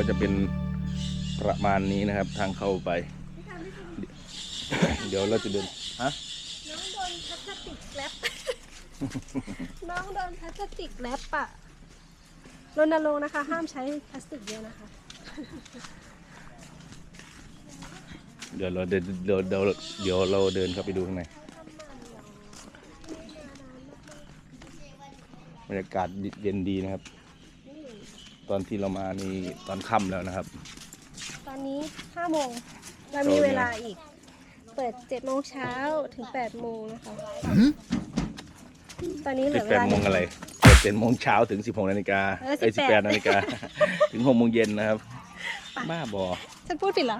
ก็จะเป็นประมาณนี้นะครับ ทางเข้าไป เดี๋ยวเราจะเดินฮะน้องโดนพลาสติกแรปน้องโดนพลาสติกแรปอะรณรงค์นะคะ ห้ามใช้พลาสติกเยอะนะคะ เดี๋ยวเราเดินเดี๋ยวเดี๋ยวเดี๋ยวเราเดินเข้าไปดูข้างในบรรยากาศเย็นดีนะครับ ตอนที่เรามานี่ตอนค่ำแล้วนะครับ ตอนนี้5โมงเรามีเวลาอีก เปิด7โมงเช้าถึง8โมงนะคะตอนนี้เหลืสิอบเวแปดลา โมงอะไรเปิดเป็นโมงเช้าถึงสิบหกนาฬิกาเออไอ้สิบแปด18นาฬิกา ถึงหกโมงเย็นนะครับ บ้าบอ ฉันพูดผิดเหรอ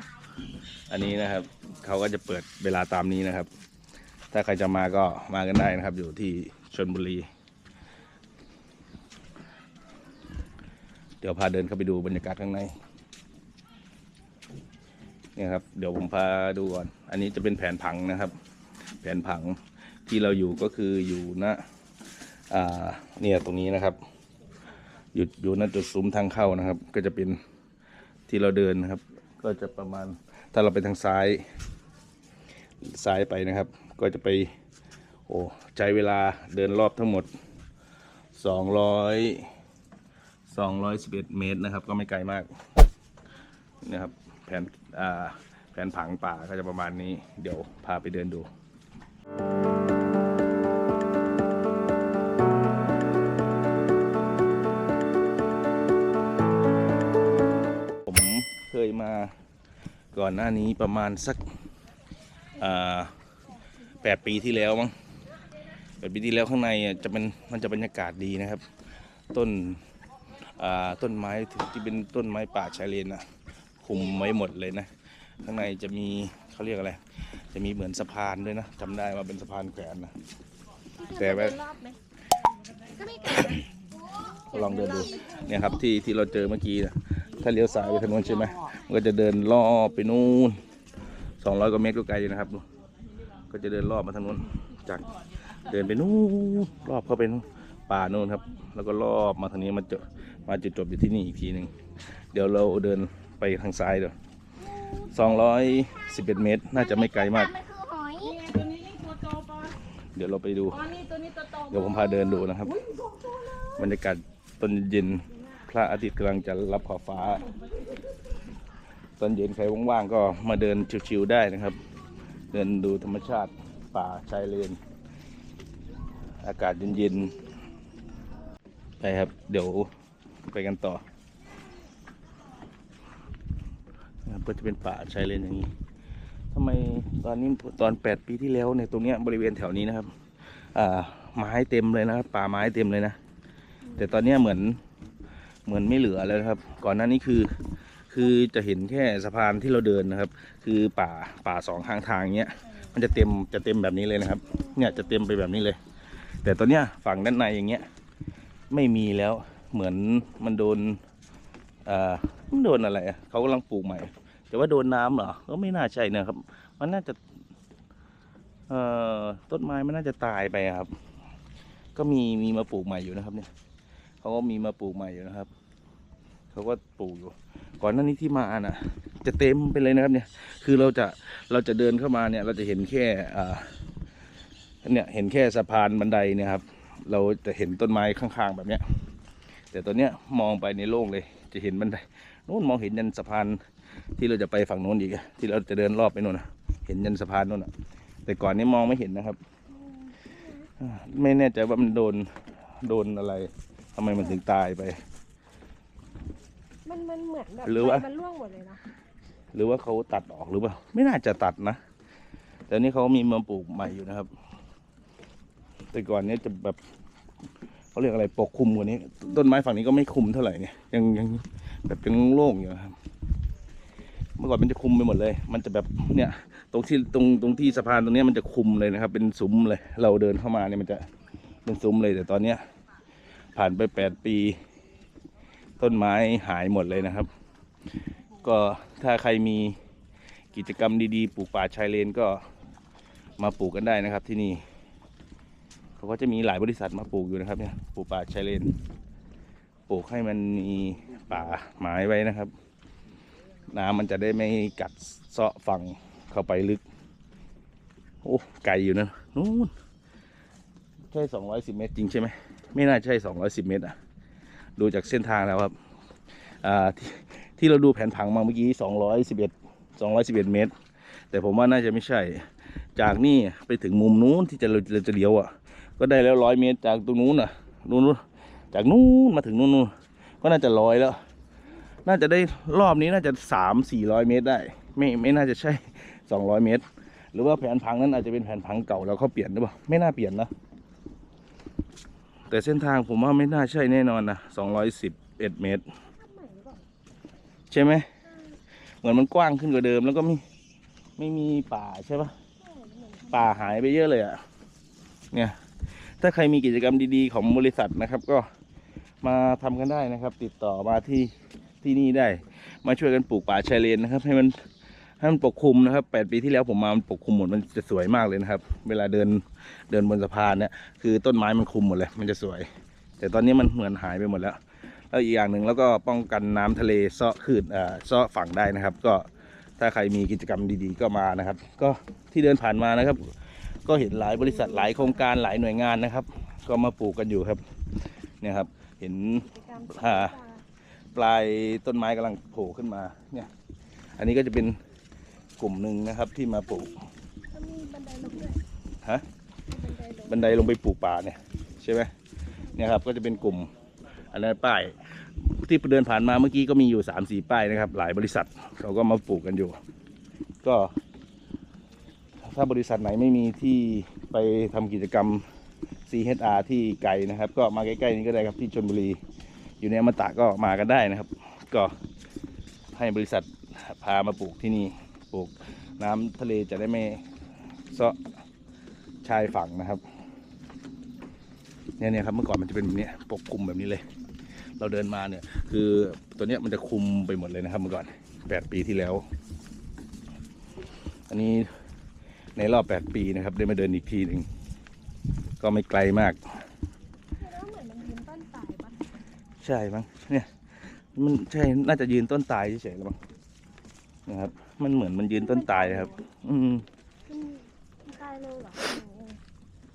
อันนี้นะครับเขาก็จะเปิดเวลาตามนี้นะครับ ถ้าใครจะมาก็มากันได้นะครับ อยู่ที่ชนบุรี เดี๋ยวพาเดินเข้าไปดูบรรยากาศข้างในเนี่ยครับ เดี๋ยวผมพาดูก่อน อันนี้จะเป็นแผนผังนะครับ แผนผังที่เราอยู่ก็คืออยู่ณอ่าเนี่ยตรงนี้นะครับ อยู่อยู่ณจุดซุ้มทางเข้านะครับ ก็จะเป็นที่เราเดินนะครับ ก็จะประมาณถ้าเราไปทางซ้าย ซ้ายไปนะครับ ก็จะไปโอ้ใช้เวลาเดินรอบทั้งหมด 200 211 เมตรนะครับ ก็ไม่ไกลมากนะครับแผนอ่าแผนผังป่าก็จะประมาณนี้ เดี๋ยวพาไปเดินดูผมเคยมาก่อนหน้านี้ประมาณสักแปดปีที่แล้วมั้งแปดปีที่แล้วข้างในอะจะเป็นมันจะบรรยากาศดีนะครับ ต้น ต้นไม้ที่เป็นต้นไม้ป่าชายเลนนะคุมไว้หมดเลยนะ ข้างในจะมีเขาเรียกอะไร จะมีเหมือนสะพานด้วยนะจำได้ว่าเป็นสะพานแขวนนะแต่ว่าเดินรอบไหมก็ไม่ไกลนะลองเดินดูเนี่ยครับที่ที่เราเจอเมื่อกี้นะถ้าเลี้ยวซ้ายไปทางนู้นใช่ไหมมันก็จะเดินรอบไปนู่นสองร้อยกว่าเมตรก็ไกลอยู่นะครับก็จะเดินรอบมาทางนู้นจากเดินไปนู่นรอบเข้าไปนู่นป่านู่นครับ แล้วก็รอบมาทางนี้มาเจอ มาจุดจบอยู่ที่นี่อีกทีหนึ่งเดี๋ยวเราเดินไปทางซ้ายเดี๋ยวสองร้อยสิบเอ็ดเมตร น่าจะไม่ไกลมาก คือหอยตัวนี้นี่ตัวโตปะเดี๋ยวเราไปดู อ๋อนี่ตัวนี้ตัวโตเดี๋ยวผมพาเดินดูนะครับ บรรยากาศตอนเย็นพระอาทิตย์กำลังจะรับขอบฟ้า ตอนเย็นใครว่างๆก็มาเดินชิวๆได้นะครับ เดินดูธรรมชาติป่าชายเลน อากาศเย็นๆไปครับ เดี๋ยว ไปกันต่อนะครับก็จะเป็นป่าชายเลนอย่างนี้ทำไมตอนนี้ตอน 8 ปีที่แล้วเนี่ยตรงเนี้ยบริเวณแถวนี้นะครับอ่าไม้เต็มเลยนะครับป่าไม้เต็มเลยนะ แต่ตอนเนี้ยเหมือนเหมือนไม่เหลือแล้วครับ ก่อนหน้านี้คือคือจะเห็นแค่สะพานที่เราเดินนะครับ คือป่าป่าสองข้างทางเนี้ยมันจะเต็มจะเต็มแบบนี้เลยนะครับ เนี่ยจะเต็มไปแบบนี้เลย แต่ตอนเนี้ยฝั่งด้านในอย่างเงี้ยไม่มีแล้ว เหมือนมันโดนอ่ามันโดนอะไรอะเขากำลังปลูกใหม่ แต่ว่าโดนน้ำเหรอก็ไม่น่าใช่นะครับ มันน่าจะเอ่อต้นไม้มันน่าจะตายไปครับ ก็มีมีมาปลูกใหม่อยู่นะครับ เนี่ยเขาก็มีมาปลูกใหม่อยู่นะครับเขาก็ปลูกอยู่ ก่อนหน้านี้ที่มาน่ะ จะเต็มไปเลยนะครับ เนี่ย คือเราจะเราจะเดินเข้ามาเนี่ย เราจะเห็นแค่อ่าเนี่ยเห็นแค่สะพานบันไดเนี่ยครับ เราจะเห็นต้นไม้ข้างๆแบบเนี้ย แต่ตอนเนี้ยมองไปในโล่งเลย จะเห็นบันไดนู้นมองเห็นยันสะพานที่เราจะไปฝั่งโน้นอีกอะที่เราจะเดินรอบไปโน่นนะเห็นยันสะพานโน่นอะแต่ก่อนนี้มองไม่เห็นนะครับอ่าไม่แน่ใจว่ามันโดนโดนอะไรทำไมมันถึงตายไป มันมันเหมือนแบบหรือว่าใบมันร่วงหมดเลยนะหรือว่าเขาตัดออกหรือเปล่า ไม่น่าจะตัดนะแต่นี่เขามีมาปลูกใหม่อยู่นะครับ แต่ก่อนเนี้จะแบบ เขาเรียกอะไรปกคลุมกว่านี้ ต้นไม้ฝั่งนี้ก็ไม่คลุมเท่าไหร่เนี่ยยังยังแบบยังโล่งอยู่ครับ เมื่อก่อนมันจะคลุมไปหมดเลย มันจะแบบเนี่ยตรงที่ตรงตรงที่สะพานตรงนี้มันจะคุมเลยนะครับ เป็นซุ้มเลย เราเดินเข้ามาเนี่ยมันจะเป็นซุ้มเลยแต่ตอนเนี้ยผ่านไปแปดปี ต้นไม้หายหมดเลยนะครับ ก็ถ้าใครมีกิจกรรมดีๆ ปลูกป่าชายเลนก็มาปลูกกันได้นะครับที่นี่ เขาก็จะมีหลายบริษัทมาปลูกอยู่นะครับเนี่ยปลูกป่าชายเลนปลูกให้มันมีป่าไม้ไว้นะครับ น้ำมันจะได้ไม่กัดเซาะฝั่งเข้าไปลึก โอ้ไกลอยู่นะนู้นใช่สองร้อยสิบเมตรจริงใช่ไหมไม่น่าใช่สองร้อยสิบเมตรอะดูจากเส้นทางแล้วครับอ่าที่ที่เราดูแผนผังมาเมื่อกี้สองร้อยสิบเอ็ดสองร้อยสิบเอ็ดเมตร แต่ผมว่าน่าจะไม่ใช่ จากนี่ไปถึงมุมนู้นที่จะเราเราจะเลี้ยวอะ ก็ได้แล้วร้อยเมตรจากตรงนู้นอะนู้นนู้นจากนู้นมาถึงนู้นนู้นก็น่าจะร้อยแล้ว น่าจะได้รอบนี้น่าจะสามสี่ร้อยเมตรได้ ไม่ไม่น่าจะใช่สองร้อยเมตร หรือว่าแผนพังนั้นอาจจะเป็นแผนพังเก่าแล้วเขาเปลี่ยนหรือเปล่าไม่น่าเปลี่ยนนะแต่เส้นทางผมว่าไม่น่าใช่แน่นอนนะสองร้อยสิบเอ็ดเมตร ใช่ไหมเหมือนมันกว้างขึ้นกว่าเดิมแล้วก็ไม่ไม่มีป่าใช่ปะป่าหายไปเยอะเลยอะเนี่ย ถ้าใครมีกิจกรรมดีๆ ของบริษัทนะครับ ก็มาทำกันได้นะครับ ติดต่อมาที่ที่นี่ได้ มาช่วยกันปลูกป่าชายเลนนะครับ ให้มันให้มันปกคลุมนะครับแปดปีที่แล้วผมมามันปกคลุมหมดมันจะสวยมากเลยนะครับ เวลาเดินเดินบนสะพานเนี่ยคือต้นไม้มันคลุมหมดเลย มันจะสวย แต่ตอนนี้มันเหมือนหายไปหมดแล้วแล้วอีกอย่างหนึ่งแล้วก็ป้องกันน้ำทะเลซาะขึ้นอ่อเซาะฝั่งได้นะครับ ก็ถ้าใครมีกิจกรรมดีๆ ก็มานะครับ ก็ที่เดินผ่านมานะครับ ก็เห็นหลายบริษัทหลายโครงการหลายหน่วยงานนะครับ ก็มาปลูกกันอยู่ครับเนี่ยครับ เห็นกิจกรรมอ่าปลายต้นไม้กำลังโผล่ขึ้นมาเนี่ย อันนี้ก็จะเป็นกลุ่มหนึ่งนะครับที่มาปลูกก็มีบันไดลงด้วยฮะบันไดลงบันไดลงไปปลูกป่าเนี่ยใช่ไหมเนี่ยครับก็จะเป็นกลุ่มอันนั้นป้ายที่เดินผ่านมาเมื่อกี้ก็มีอยู่สามสี่ป้ายนะครับ หลายบริษัทเขาก็มาปลูกกันอยู่ ก็ ถ้าบริษัทไหนไม่มีที่ไปทำกิจกรรม CHR ที่ไกลนะครับ ก็มาใกล้ๆนี้ก็ได้ครับที่ชนบุรี อยู่ในอมตะก็มากันได้นะครับ ก็ให้บริษัทพามาปลูกที่นี่ปลูกน้ำทะเลจะได้ไม่เซาะชายฝั่งนะครับเนี่ยเนี่ยครับเมื่อก่อนมันจะเป็นแบบนี้ปกคลุมแบบนี้เลย เราเดินมาเนี่ย คือตัวเนี้ยมันจะคุมไปหมดเลยนะครับเมื่อก่อนแปดปีที่แล้ว อันนี้ ในรอบแปดปีนะครับ ได้มาเดินอีกทีหนึ่งก็ไม่ไกลมากแล้วเหมือนมันยืนต้นสายปะใช่มั้งเนี่ยมันใช่น่าจะยืนต้นตายเฉยๆหรือมั้งนะครับ มันเหมือนมันยืนต้นตายนะครับ อืมมันตายเลยเหรอ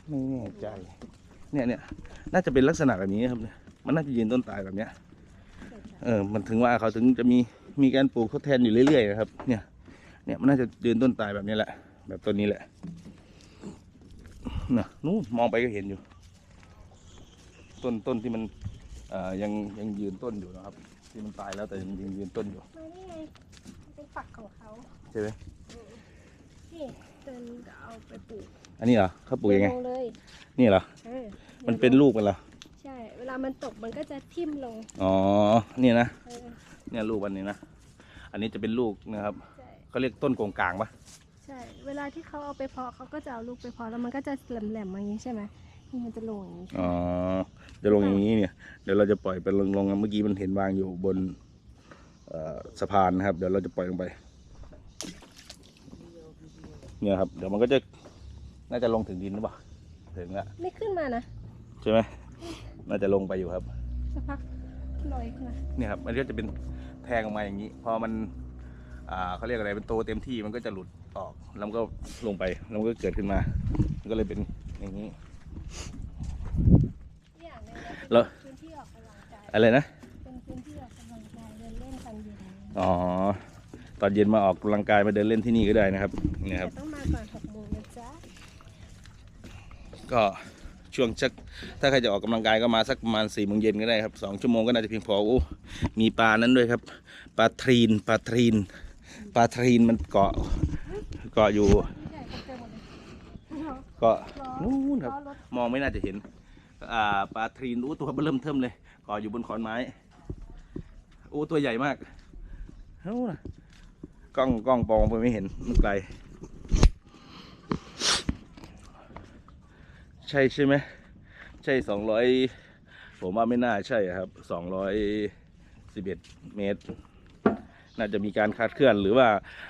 ไม่แน่ใจ เนี่ยเนี่ยน่าจะเป็นลักษณะแบบนี้ครับเนี่ยมันน่าจะยืนต้นตายแบบเนี้ยเออ มันถึงว่าเขาถึงจะมีมีการปลูกทดแทนอยู่เรื่อยๆนะครับ เนี่ย เนี่ยมันน่าจะยืนต้นตายแบบนี้แหละ แบบต้นนี้แหละนะนู่นมองไปก็เห็นอยู่ ต้นต้นที่มันเอ่อยังยังยืนต้นอยู่นะครับ ที่มันตายแล้วแต่ยังยังยืนต้นอยู่มานี่ไงมันเป็นฝักของเขาใช่ไหมนี่เดินก็เอาไปปลูกอันนี้เหรอเขาปลูกยังไงเดินลงเลยนี่เหรอเออมันเป็นลูกมันเหรอใช่เวลามันตกมันก็จะทิ่มลงอ๋อนี่นะเออเนี่ยลูกมันนี้นะอันนี้จะเป็นลูกนะครับใช่เขาเรียกต้นโกงกลางปะ ใช่ เวลาที่เขาเอาไปเพาะเขาก็จะเอาลูกไปเพาะแล้วมันก็จะแหลมๆอย่างนี้ใช่ไหมนี่มันจะลงอย่างนี้อ๋อ จะลงอย่างนี้เนี่ย เดี๋ยวเราจะปล่อยไปลงลงเมื่อกี้มันเห็นวางอยู่บนเอ่อสะพานนะครับ เดี๋ยวเราจะปล่อยลงไป เนี่ยครับ เดี๋ยวมันก็จะน่าจะลงถึงดินหรือเปล่า ถึงละไม่ขึ้นมานะ ใช่ไหมน่าจะลงไปอยู่ครับสักพักลอยขึ้นมาเนี่ยครับ มันก็จะเป็นแทงออกมาอย่างนี้ พอมัน อ่าเขาเรียกอะไร เป็นโตเต็มที่มันก็จะหลุด ออกแล้วมันก็ลงไปแล้วมันก็เกิดขึ้นมา มันก็เลยเป็นอย่างนี้อย่างหนึงนะแล้วพื้นที่ออกกำลังกายอะไรนะเป็นพื้นที่ออกกำลังกายเดินเล่นตอนเย็นอ๋อตอนเย็นมาออกกำลังกายมาเดินเล่นที่นี่ก็ได้นะครับเนี่ยครับ แต่ต้องมาก่อนหกโมงนะจ๊ะก็ช่วงสักถ้าใครจะออกกำลังกายก็มาสักประมาณสี่โมงเย็นก็ได้ครับสองชั่วโมงก็น่าจะเพียงพอโอ้มีปลานั้นด้วยครับปลาทรีนปลาทรีนปลาทรีนมันเกาะ เกาะอยู่ใหญ่เต็มหมดเลยเกาะนู่นครับล้อรถมองไม่น่าจะเห็นอ่าปลาทรีนอู้ตัวเริ่มเทิมเลยเกาะอยู่บนขอนไม้โอ้ตัวใหญ่มากเฮ้านะกล้องกล้องปองไปไม่เห็นมันไกล ใช่ใช่ไหมใช่สองร้อยผมว่าไม่น่าใช่ครับสองร้อยสิบเอ็ดเมตร น่าจะมีการคาดเคลื่อน หรือว่า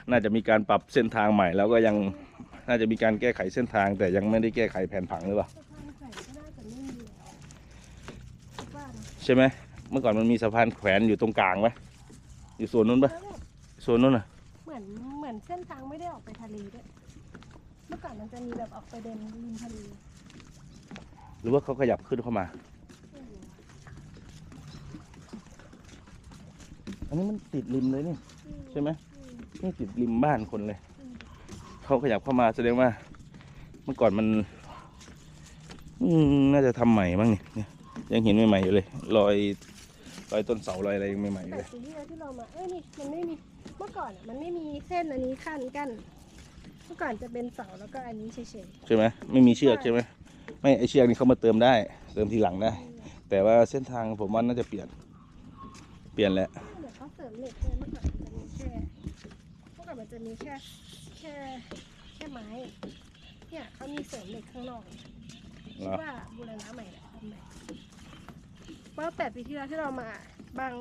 น่าจะมีการปรับเส้นทางใหม่ แล้วก็ยังน่าจะมีการแก้ไขเส้นทาง แต่ยังไม่ได้แก้ไขแผนผังหรือเปล่าสะพานแขวนก็น่าจะไม่มีแล้วคิดว่านะใช่ไหมเมื่อก่อนมันมีสะพานแขวนอยู่ตรงกลางปะอยู่ส่วนนู้นปะแล้วแบบส่วนนู้นอะเหมือนเหมือนเส้นทางไม่ได้ออกไปทะเลด้วยเมื่อก่อนมันจะมีแบบออกไปเดินริมทะเลหรือว่าเขาขยับขึ้นเข้ามา อันนี้มันติดริมเลยนี่ใช่ไหมนี่ติดริมบ้านคนเลย เขาขยับเข้ามาแสดงว่า เมื่อก่อนมันอืมน่าจะทำใหม่บ้างนี่เนี่ยยังเห็นใหม่ๆอยู่เลยรอยรอยต้นเสารอยอะไรยังใหม่ๆอยู่แต่เลยปีที่แล้วที่เรามาเอ้ยนี่มันไม่มีเมื่อก่อนอะมันไม่มีเส้นอันนี้ขั้นกั้นเมื่อก่อนจะเป็นเสาแล้วก็อันนี้เฉยใช่ไหมไม่มีเชือกใช่ไหมไม่ไอเชือกนี่เขามาเติมได้ เติมทีหลังได้ แต่ว่าเส้นทางผมว่าน่าจะเปลี่ยน เปลี่ยนแหละ ๆเดี๋ยวเขาเสริมเหล็กเลยเมื่อก่อนมันจะมีแค่เมื่อก่อนมันจะมีแค่แค่แค่ไม้ เนี่ยเขามีเสริมเหล็กข้างนอกคิดอว่าบูรณะใหม่แหละทำใหม่เพราะแปดปีที่แล้วที่เรามาบาง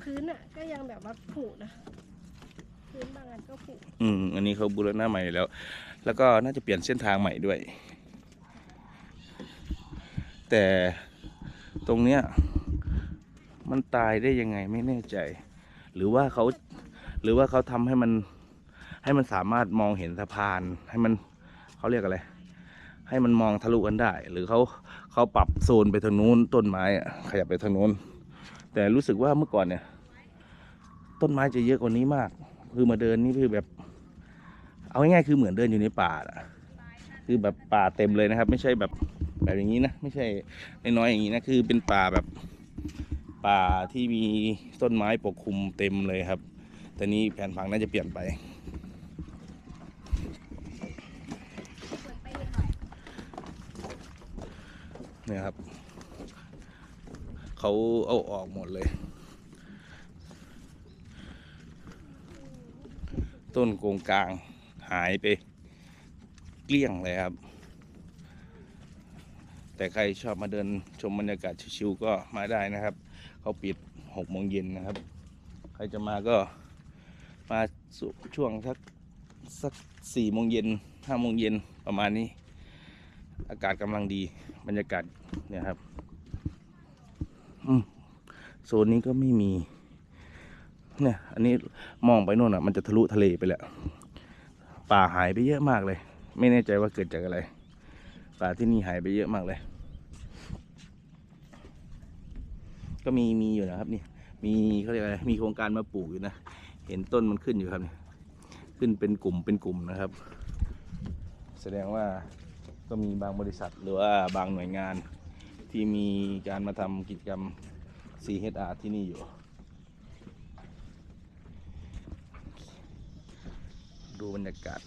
พื้นอะ ก็ยังแบบว่าผุนะพื้นบางอันก็ผุอืมอันนี้เขาบูรณะใหม่แล้ว แล้วก็น่าจะเปลี่ยนเส้นทางใหม่ด้วย แต่ตรงเนี้ยมันตายได้ยังไงไม่แน่ใจ หรือว่าเขาหรือว่าเขาทำให้มันให้มันสามารถมองเห็นสะพาน ให้มันเขาเรียกอะไร ให้มันมองทะลุกันได้ หรือเขาเขาปรับโซนไปทางนู้นต้นไม้อะขยับไปทางนู้น แต่รู้สึกว่าเมื่อก่อนเนี่ย ต้นไม้จะเยอะกว่านี้มาก คือมาเดินนี่คือแบบ เอาง่ายๆคือเหมือนเดินอยู่ในป่าอะคือแบบป่าเต็มเลยนะครับ ไม่ใช่แบบแบบอย่างนี้นะ ไม่ใช่น้อยๆอย่างนี้นะ คือเป็นป่าแบบ ป่าที่มีต้นไม้ปกคลุมเต็มเลยครับ แต่นี้แผนผังน่าจะเปลี่ยนไปเนี่ยครับ เขาเอาออกหมดเลย ต้นโกงกลางหายไป เกลี้ยงเลยครับแต่ใครชอบมาเดินชมบรรยากาศชิวๆก็มาได้นะครับ เขาปิดหกโมงเย็นนะครับ ใครจะมาก็มาช่วงสักสักสี่โมงเย็นห้าโมงเย็นประมาณนี้ อากาศกำลังดีบรรยากาศเนี่ยครับโซนนี้ก็ไม่มี เนี่ย อันนี้มองไปโน่นอะ มันจะทะลุทะเลไปแล้วป่าหายไปเยอะมากเลย ไม่แน่ใจว่าเกิดจากอะไรป่าที่นี่หายไปเยอะมากเลย ก็มีมีอยู่นะครับนี่มีเขาเรียกอะไรมีโครงการมาปลูกอยู่นะเห็นต้นมันขึ้นอยู่ครับนี่ขึ้นเป็นกลุ่มเป็นกลุ่มนะครับ แสดงว่าก็มีบางบริษัทหรือว่าบางหน่วยงานที่มีการมาทำกิจกรรม CHR ที่นี่อยู่ ดูบรรยากาศ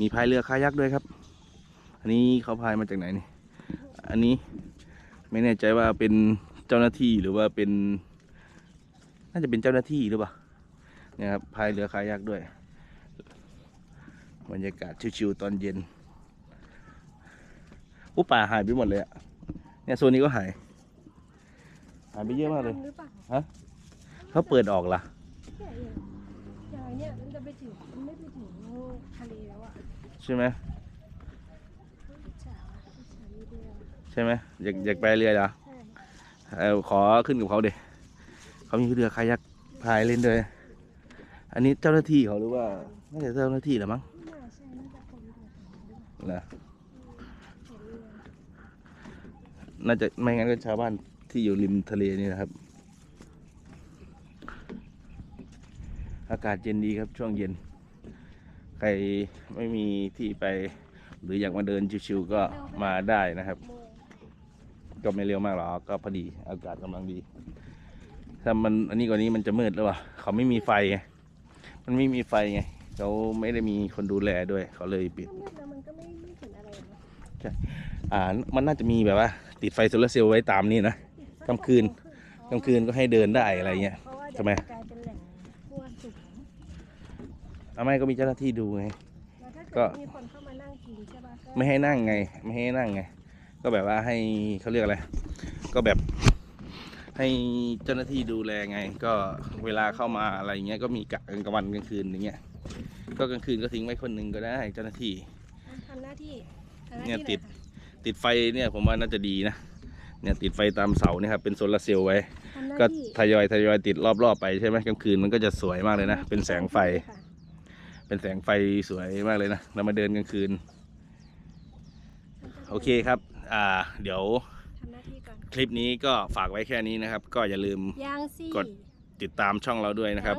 มีพายเรือคายักด้วยครับ อันนี้เขาพายมาจากไหนนี่ อันนี้ไม่แน่ใจว่าเป็น เจ้าหน้าที่หรือว่าเป็น น่าจะเป็นเจ้าหน้าที่หรือเปล่าเนี่ยครับพายเรือคายักด้วยบรรยากาศชิวๆตอนเย็นอู้ป่าหายไปหมดเลยอะเนี่ยโซนนี้ก็หาย หายไปเยอะมากเลยทำหรือเปล่าเขาเปิดออกล่ะเนี่ยอย่างอย่างเนี้ยมันจะไปถึงมันไม่ไปถึงทะเลแล้วอะใช่ไหมอิจฉาอิจฉามีเรือใช่ไหมอยากอยากไปเรือเหรอใช่ เออขอขึ้นกับเขาเด็เขามีเรือคายักพายเล่นด้วย อันนี้เจ้าหน้าที่เขาหรือว่าน่าจะเจ้าหน้าที่หรือมั้งน่าจะน่าจะไม่งั้นก็ชาวบ้านที่อยู่ริมทะเลนี่นะครับ อากาศเย็นดีครับช่วงเย็น ใครไม่มีที่ไป หรืออยากมาเดินชิวๆก็มาได้นะครับ ก็ไม่เร็วมากหรอกก็พอดีอากาศกำลังดี ถ้ามันอันนี้กว่านี้มันจะมืดแล้ววะเขาไม่มีไฟไงมันไม่มีไฟไงเขาไม่ได้มีคนดูแลด้วย เขาเลยปิดถ้ามืดแล้วมันก็ไม่ไม่เห็นอะไรนะอ่ามันน่าจะมีแบบว่า ติดไฟโซลาร์เซลล์ไว้ตามนี่นะกลางคืนกลางคืนก็ให้เดินได้อะไรเงี้ยเพราะว่าเดี๋ยวทำไมจะกลายเป็นแหล่งมั่วสุมทำไมก็มีเจ้าหน้าที่ดูไงแล้วถ้าก็เกิดมีคนเข้ามานั่งกินใช่ปะก็ไม่ให้นั่งไง ไม่ให้นั่งไง ก็แบบว่าให้เขาเรียกอะไร ก็แบบให้เจ้าหน้าที่ดูแลไง ก็เวลาเข้ามาอะไรเงี้ยก็มีกะกลางวันกลางคืนอย่างเงี้ย ก็กลางคืนก็ทิ้งไว้คนหนึ่งก็ได้เจ้าหน้าที่ทำหน้าที่เนี่ยติดติดไฟเนี่ยผมว่าน่าจะดีนะเนี่ยติดไฟตามเสาเนี่ยครับเป็นโซลาร์เซลล์ไว้ก็ทยอยทยอยติดรอบๆไปใช่ไหมกลางคืนมันก็จะสวยมากเลยนะ เป็นแสงไฟเป็นแสงไฟสวยมากเลยนะ เรามาเดินกลางคืน โอเคครับ เดี๋ยวคลิปนี้ก็ฝากไว้แค่นี้นะครับ ก็อย่าลืมกดติดตามช่องเราด้วยนะครับ